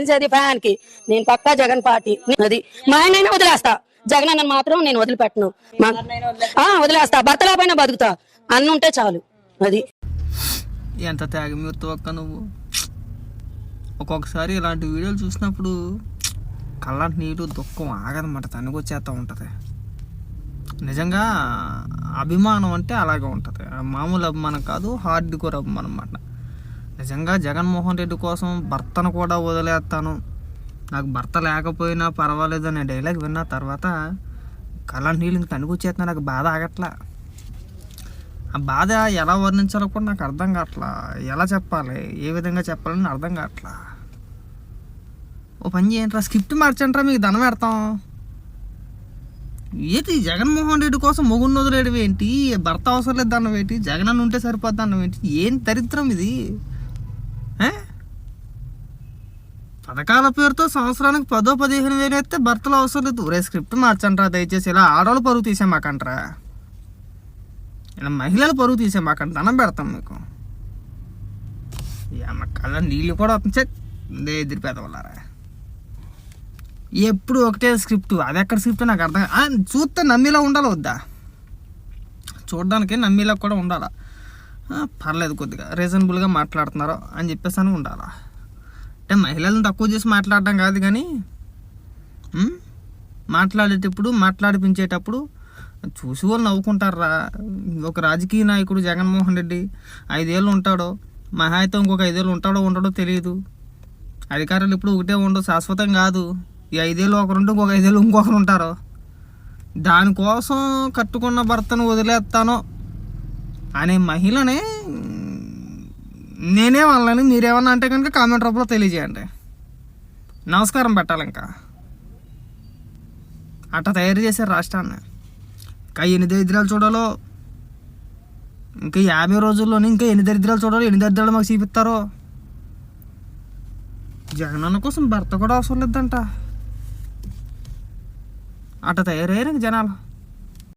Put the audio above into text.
చేసేది ఫ్యాన్కి నేను పక్కా జగన్ పార్టీ అది మా ఆయన వదిలేస్తా. జగన్ అన్న మాత్రం నేను వదిలిపెట్టను. ఆ, వదిలేస్తా. భర్తలా పైన బతుకుతా. అన్న ఉంటే చాలు. అది. ఎంత త్యాగమూర్తి ఒక్క నువ్వు? ఒక్కొక్కసారి ఇలాంటి వీడియోలు చూసినప్పుడు కళ్ళంటి నీరు దుఃఖం ఆగదన్నమాట. తనుకొచ్చేస్తూ ఉంటుంది. నిజంగా అభిమానం అంటే అలాగే ఉంటుంది. మామూలు అభిమానం కాదు హార్డ్ కోర్ అభిమానం అన్నమాట. నిజంగా జగన్మోహన్ రెడ్డి కోసం భర్తను కూడా వదిలేస్తాను. నాకు భర్త లేకపోయినా పర్వాలేదు అనే డైలాగ్ విన్న తర్వాత కళ్ళ నీళ్ళు తనుకొచ్చేస్తున్నా నాకు బాధ ఆగట్లా. ఆ బాధ ఎలా వర్ణించాలో కూడా నాకు అర్థం కావట్లా. ఎలా చెప్పాలి ఏ విధంగా చెప్పాలని అర్థం కావట్లా. ఓ పని చేయండిరా స్క్రిప్ట్ మార్చండిరా మీకు ధనం పెడతాం. ఏంటి జగన్మోహన్ రెడ్డి కోసం మొగుడు వదిలేడు ఏంటి భర్త అవసరం లేదు అన్నవేంటి? జగన్ ఉంటే సరిపోద్ది అన్నవేంటి? ఏంటి ఏం దరిద్రం ఇది ఏ? పథకాల పేరుతో సంవత్సరానికి పదో పదిహేను వేలు అయితే భర్తలు అవసరం లేదు. రే స్క్రిప్ట్ మార్చండిరా దయచేసి. ఇలా ఆడవాళ్ళు పరుగు తీసేమాకంట్రా ఇలా మహిళలు పరుగు తీసే మాకు దండం పెడతాం మీకు. కళ్ళ నీళ్ళు కూడా వస్తుంది ఎదిరి పెదవల్లారా ఎప్పుడు ఒకటే స్క్రిప్ట్. అది ఎక్కడ స్క్రిప్ట్ నాకు అర్థం చూస్తే నమ్మిలా ఉండాలి వద్దా? చూడడానికి నమ్మిలా కూడా ఉండాలా? పర్లేదు కొద్దిగా. రీజనబుల్గా మాట్లాడుతున్నారు అని చెప్పేసి అని ఉండాలా? అంటే మహిళలను తక్కువ చేసి మాట్లాడడం కాదు కానీ మాట్లాడేటప్పుడు మాట్లాడిపించేటప్పుడు చూసి వాళ్ళు నవ్వుకుంటారా? ఒక రాజకీయ నాయకుడు జగన్మోహన్ రెడ్డి ఐదేళ్ళు ఉంటాడో మహా అయితే ఇంకొక ఐదేళ్ళు ఉంటాడో ఉండడో తెలియదు. అధికారులు ఇప్పుడు ఒకటే ఉండవు శాశ్వతం కాదు. ఈ ఐదేళ్ళు ఒకరుంటే ఇంకొక ఐదేళ్ళు ఇంకొకరు ఉంటారు. దానికోసం కట్టుకున్న భర్తను వదిలేస్తాను అనే మహిళని నేనే వాళ్ళని మీరేమన్నా అంటే కనుక కామెంట్ రూపంలో తెలియజేయండి. నమస్కారం పెట్టాలి ఇంకా. అట్లా తయారు చేశారు రాష్ట్రాన్ని. ఇంకా ఎన్ని దరిద్రాలు చూడాలో ఇంకా యాభై రోజుల్లోనే ఇంకా ఎన్ని దరిద్రాలు చూడాలో ఎన్ని దరిద్రాలు మాకు చూపిస్తారో. జగనన్న కోసం భర్త కూడా అవసరం లేదంట. అట్ట తయారయ్యారు ఇంక జనాలు.